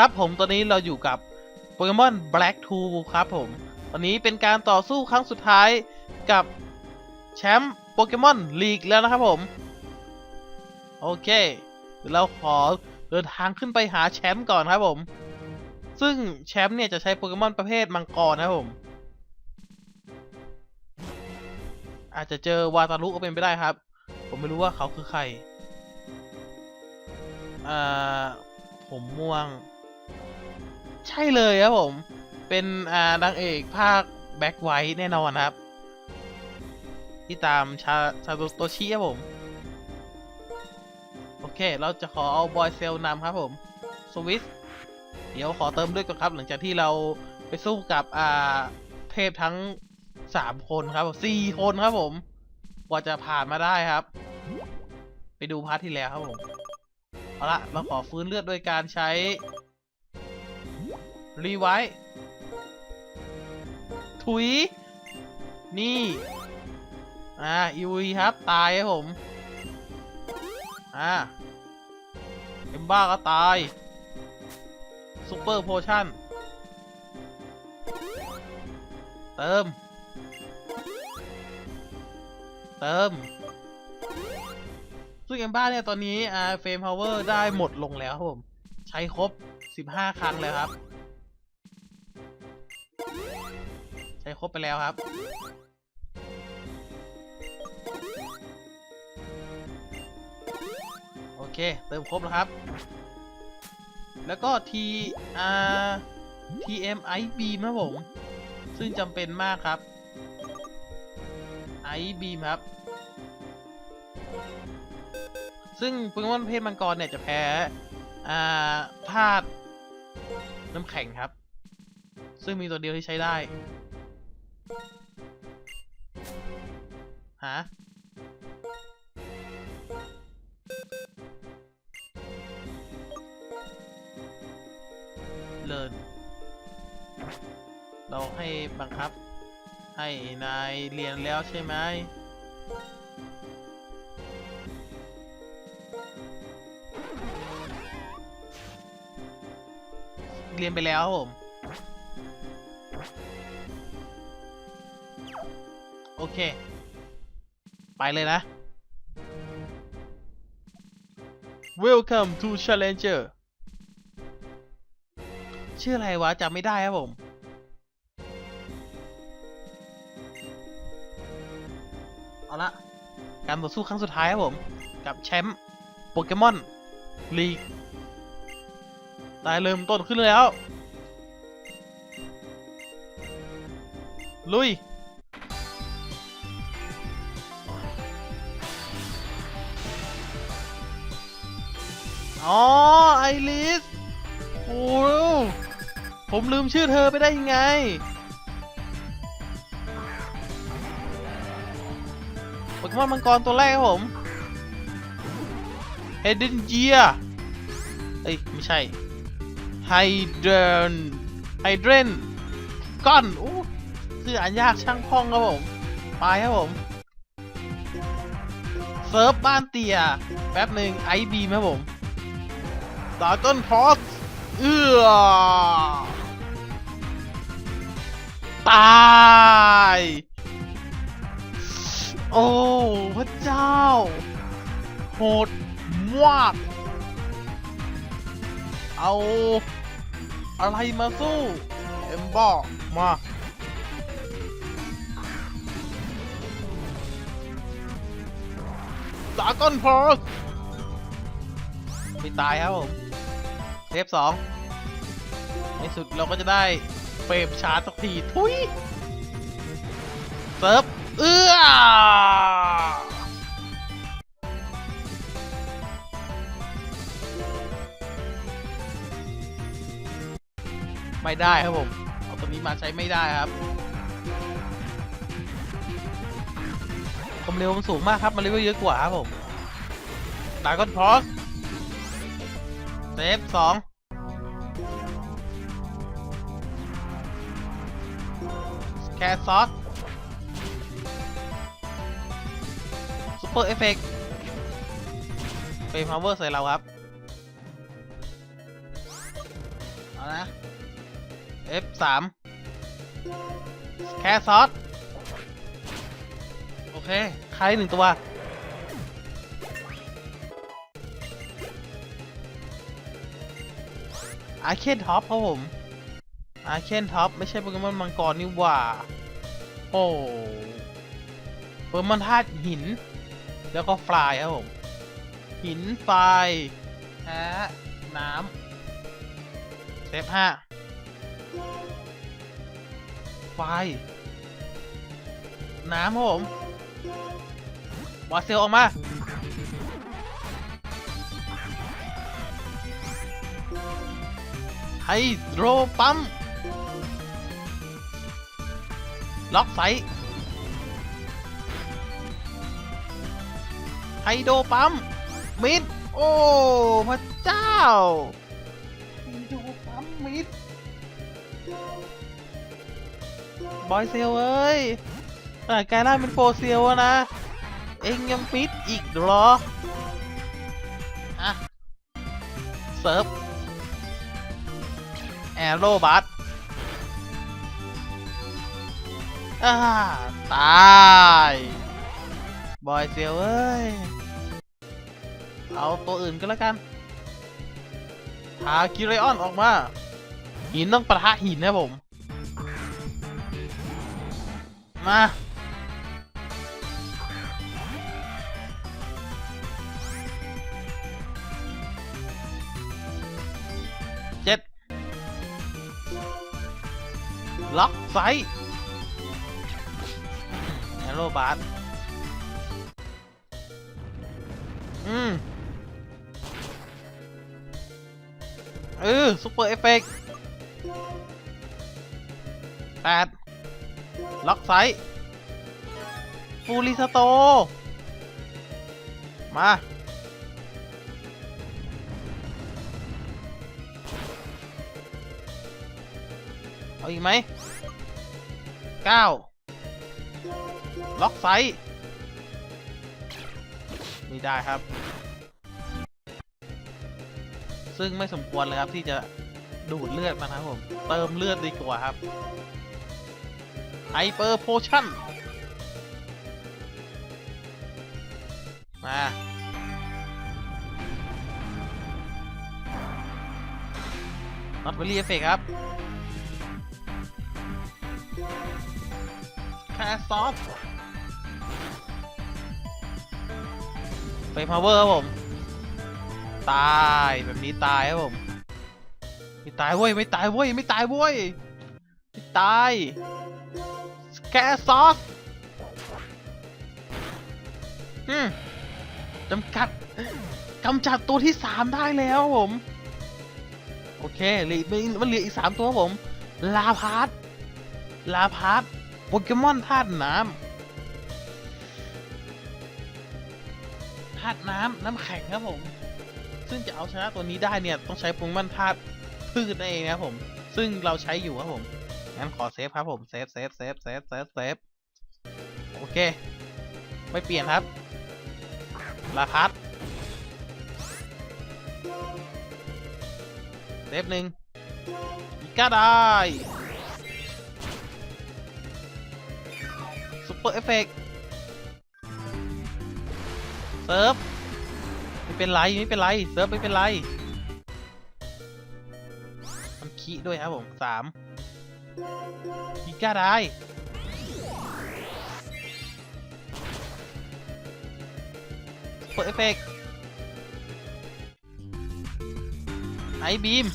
ครับผมตอนนี้เราอยู่กับโปเกมอน Black 2 ครับผมตอนนี้เป็นการต่อสู้ครั้งสุดท้ายกับแชมป์โปเกมอนลีกแล้วนะครับผม โอเคเดี๋ยวเราขอเดินทางขึ้นไปหาแชมป์ก่อนครับผม ซึ่งแชมป์เนี่ยจะใช้โปเกมอนประเภทมังกรนะครับผม อาจจะเจอวาตารุก็เป็นไปได้ครับ ผมไม่รู้ว่าเขาคือใคร อ่า ผมม่วง ใช่เลยครับผม เป็นอ่านางเอกภาคแบ็คไวท์แน่นอนครับ ที่ตามชาชาโตชิครับผม โอเค เราจะขอเอาบอยเซลนำครับผม สวิส เดี๋ยวขอเติมด้วยก่อนครับ หลังจากที่เราไปสู้กับอ่าเทพทั้งสามคนครับสี่คนครับผม กว่าจะผ่านมาได้ครับ ไปดูพาร์ทที่แล้วครับผม เอาละเราขอฟื้นเลือดโดยการใช้ รีไวท์ถุย นี่ อ่าอีวีครับ ตายครับผม อ่า เอ็มบ้าก็ตายซูเปอร์โพชั่น เติม เติมซึ่งเอ็มบ้าเนี่ย ตอนนี้อ่าเฟรมพาวเวอร์ได้หมดลงแล้วครับผม ใช้ครบ 15 ครั้งแล้วครับ ช้ครบไปแล้วครับ โอเค เติมครบแล้วครับ แล้วก็ T R TM I beam ครับผม ซึ่งจำเป็นมากครับ I beam ครับ ซึ่งโปเกมอนเพศมังกรเนี่ยจะแพ้อ่าธาตุน้ำแข็งครับ ซึ่งมีตัวเดียวที่ใช้ได้ เราให้บังคับ ให้นายเรียนแล้วใช่ไหมเรียนไปแล้วครับผม โอเค ไปเลยนะ Welcome to Challenger ชื่ออะไรวะจำไม่ได้ครับผม การต่อสู้ครั้งสุดท้ายครับผม กับแชมป์โปเกมอนลีกตายเริ่มต้นขึ้นแล้ว ลุยอ๋อ ไอริส โอ้ ผมลืมชื่อเธอไปได้ยังไง โปเกมอนมังกรตัวแรกครับผมเฮดเดนเจียเอ้ย ไม่ใช่ไฮเดรนไฮเดรนก้อนอู้ชื่ออ่านยากช่างคล่องครับผม ไปครับผม เซิร์ฟบ้านเตีย แป๊บหนึ่งไอบีมครับผมดาก้อนพอสเอื้อตาย โอ้ พระเจ้า โหดมาก เอา อะไรมาสู้ เอ็มบอกมา ดาก้อนพอสไม่ตายครับผมเทปสองในสุดเราก็จะได้เฟรมชาร์จสักที ทุยเซิร์ฟ เอื้อไม่ได้ครับผม เอาตัวนี้มาใช้ไม่ได้ครับความเร็วมันสูงมากครับ มันเลเวลเยอะกว่าครับผมดาก้อนพอสเซฟสองแคสซอส เปอร์เอฟเฟกต์เฟรมพาวเวอร์ใส่เราครับ เอานะ F3 แค่ซอสโอเคใครหนึ่งตัว อาเคนท็อปครับผม อาเคนท็อปไม่ใช่โปเกมอนมังกรนี่หว่า โอ้โปเกมอนธาตุหิน แล้วก็ฟลายครับผม หินไฟแพ้น้ำเซฟห้าไฟน้ำครับผมวาเซลออกมา ไฮโดรปั๊ม ล็อกไซต์ ไฮโดปั๊ม มิด โอ้ พระเจ้าไฮโดปั๊ม มิด บอยเซลเอ้ยขนาดกลายร่าเป็นโฟเซลนะ เองยังปิดอีกหรอ อะ เซิร์ฟ แอโรบัสอาตาย บอยเซลเอ้ย เอาตัวอื่นก็แล้วกันหาคิไรออนออกมา หินต้องประทะหินนะผม มา เจ็ด ล็อกไซต์แอโรบาส ออซุปเปอร์เอฟเฟกต์แปดล็อกไซต์ฟูริสโต มา เอาอีกไหมเก้าล็อกไซต์ไม่ได้ครับ ซึ่งไม่สมควรเลยครับที่จะดูดเลือดมันะครับผม เติมเลือดดีกว่าครับไฮเปอร์โพชั่นมาน็อตเวลี่เอฟเฟกครับแคสซอฟเฟพาวเวอร์ครับผม ตายแบบนี้ตายครับผมไม่ตายเว้ยไม่ตายเว้ยไม่ตายเว้ยไม่ตายแกซอสจำกัดกำจัดตัวที่สามได้แล้วผม โอเคเหลืออีกมันเหลืออีกสามตัวครับผม ลาพาร์ตลาพาร์ตโปเกมอนธาตุน้ำธาตุน้ำน้ำแข็งครับผม ซึ่งจะเอาชนะตัวนี้ได้เนี่ยต้องใช้โปเกมอนธาตุพืชนั่นเองนะครับผม ซึ่งเราใช้อยู่ครับผม งั้นขอเซฟครับผมเซฟเซฟเซฟเซฟเซฟเซฟโอเค ไม่เปลี่ยนครับ ลาพัดเซฟหนึ่งอีกก็ได้ซุปเปอร์เอฟเฟกเซิร์ฟ เป็นไรไม่เป็นไรเซิร์ฟไม่เป็นไรมันคีด้วยครับผมสามอีกาได้เปิดเอฟเฟกไอบีม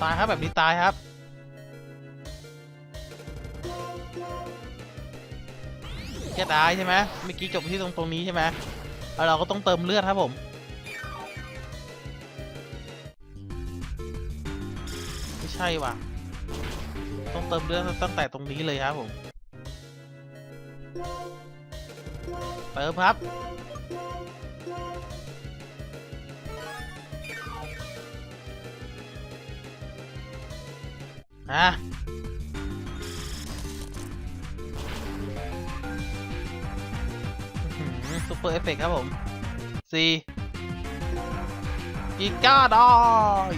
ตายครับแบบนี้ตายครับ แค่ตายใช่ไหมเมื่อกี้จบที่ตรงตรงนี้ใช่ไหมแล้วเราก็ต้องเติมเลือดครับผมไม่ใช่ว่ะ ต้องเติมเลือดตั้งแต่ตรงนี้เลยครับผมเติมครับอะ ซุปเปอร์เอฟเฟกครับผม C กิก้าดอย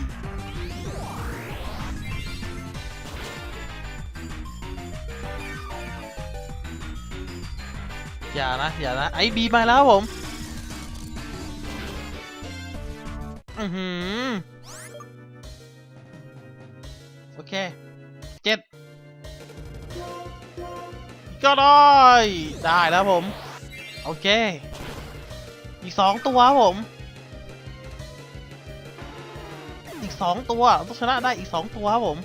อย่านะ อย่านะ ไอบีมาแล้วผม อือหือ โอเค เจ็ดก็ได้ ได้แล้วผม โอเค อีกสองตัวผม อีกสองตัวต้องชนะได้อีกสองตัวครับผม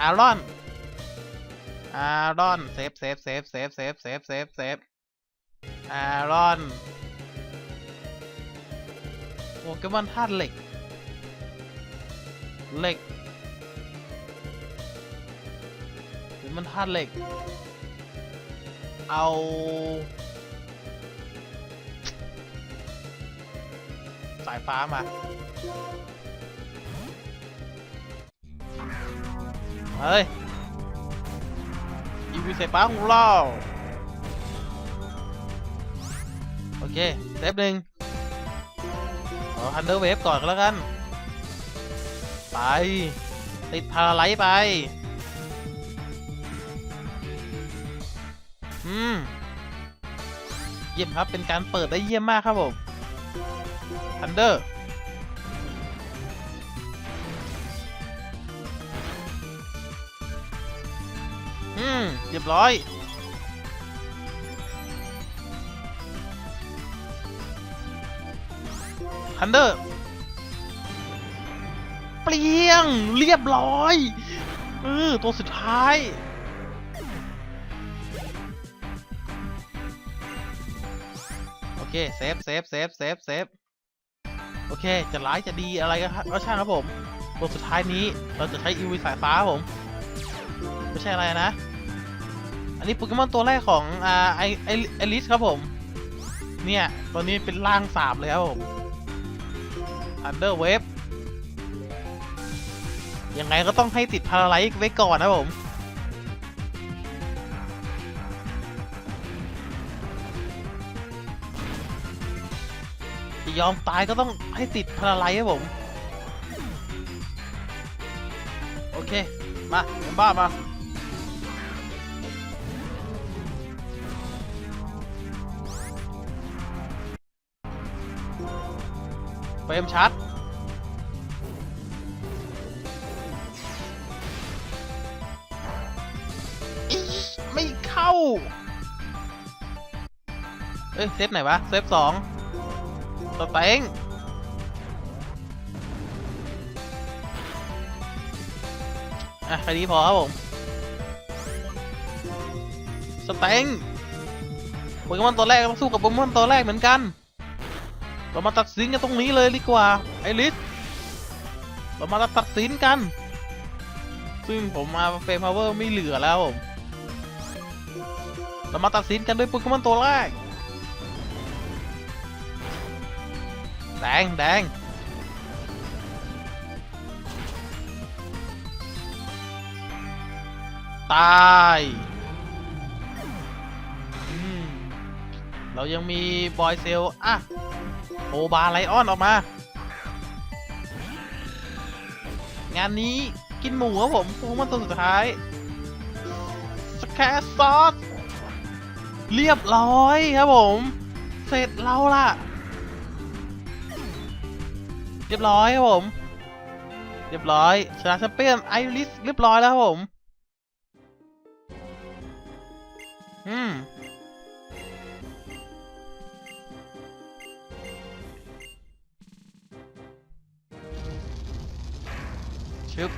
อารอน อารอน เซฟเซฟเซฟเซฟเซฟเซฟเซฟเซฟอารอนโปเกมอนธาตุเหล็ก เหล็กหรือมันธาตุเหล็ก เอา สายฟ้ามา เฮ้ยอีวีสายฟ้าของเรา โอเคเซฟหนึ่งเอฮันเดอร์เวฟก่อนก็แล้วกัน ไป ติดพาราไลท์ไป อืม เยี่ยมครับ เป็นการเปิดได้เยี่ยมมากครับผมทันเดอร์อืมเรียบร้อย ทันเดอร์ เปลี่ยง เรียบร้อย เออ ตัวสุดท้าย เคเซฟเซฟเซฟเซฟเซฟโอเค จะร้ายจะดีอะไรก็ก็ช่างครับผมตัวสุดท้ายนี้เราจะใช้อีวีสายฟ้าผม ไม่ใช่อะไรนะ อันนี้โปเกมอนตัวแรกของอ่าไอไอไอลิสครับผม เนี่ยตัวนี้เป็นร่างสามเลยครับผม Under Wave ยังไงก็ต้องให้ติดพาราไลท์ไว้ก่อนนะผม ยอมตายก็ต้องให้ติดพาราไลครับผม โอเค มาเอ็มบ้ามาเฟรมชัดไม่เข้า เอ้ย เซฟไหนวะ เซฟสอง สเต็งอะแค่นี้พอครับผมสเต็งโปเกมอนตัวแรกต้องสู้กับโปเกมอนตัวแรกเหมือนกัน เรามาตัดสินกันตรงนี้เลยดีกว่าไอริสเรามาตัดสินกัน ซึ่งผมมาเฟรมพาวเวอร์ไม่เหลือแล้วผมเรามาตัดสินกันด้วยโปเกมอนตัวแรก แดงแดงตายเรายังมีบอยเซลอะโอบาไลออนออกมา งานนี้กินหมูครับผมโปเกมอนตัวสุดท้ายสแคสซอสเรียบร้อยครับผม เสร็จเราล่ะ เรียบร้อยครับผม เรียบร้อยชนะแชมเปี้ยนไอริสเรียบร้อยแล้วครับผม อืมชึบ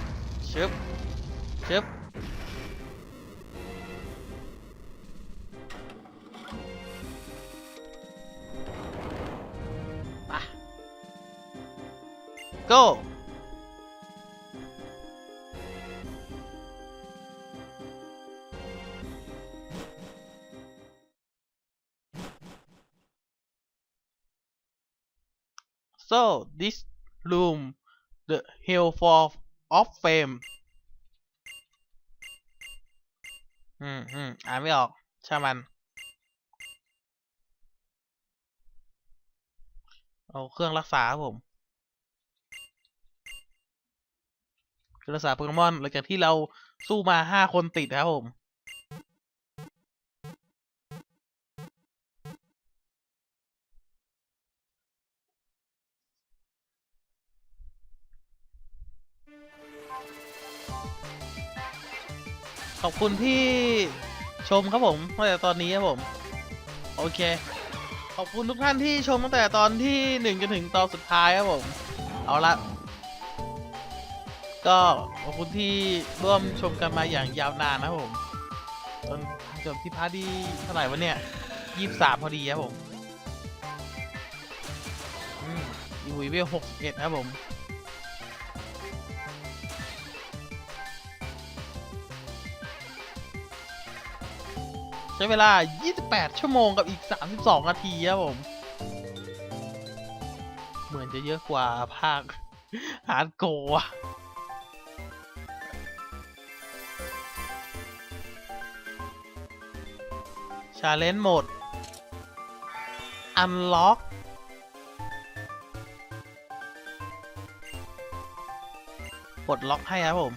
ชึบชึบ go โ so this room the hill for of fame อืมอืมอ่านไม่ออกช่างมันเอาเครื่องรักษาครับผม ครื่อรักษาโปเกมอนหลังจากที่เราสู้มาห้าคนติดครับผม ขอบคุณที่ชมครับผมตั้งแต่ตอนนี้ครับผม โอเค ขอบคุณทุกท่านที่ชมตั้งแต่ตอนที่หนึ่งจนถึงตอนสุดท้ายครับผม เอาละ ก็ขอบคุณที่ร่วมชมกันมาอย่างยาวนานนะผมจนจบที่พาร์ทที่เท่าไหร่วะเนี่ยยี่สามพอดีครับผมอืมอีวีเวลหกเอ็ดครับผมใช้เวลา 28 ชั่วโมงกับอีก 32 นาทีครับผม เหมือนจะเยอะกว่าภาคฮาร์ดโกะ ชาเลนจ์โหมดอันล็อกปลดล็อกให้ครับผม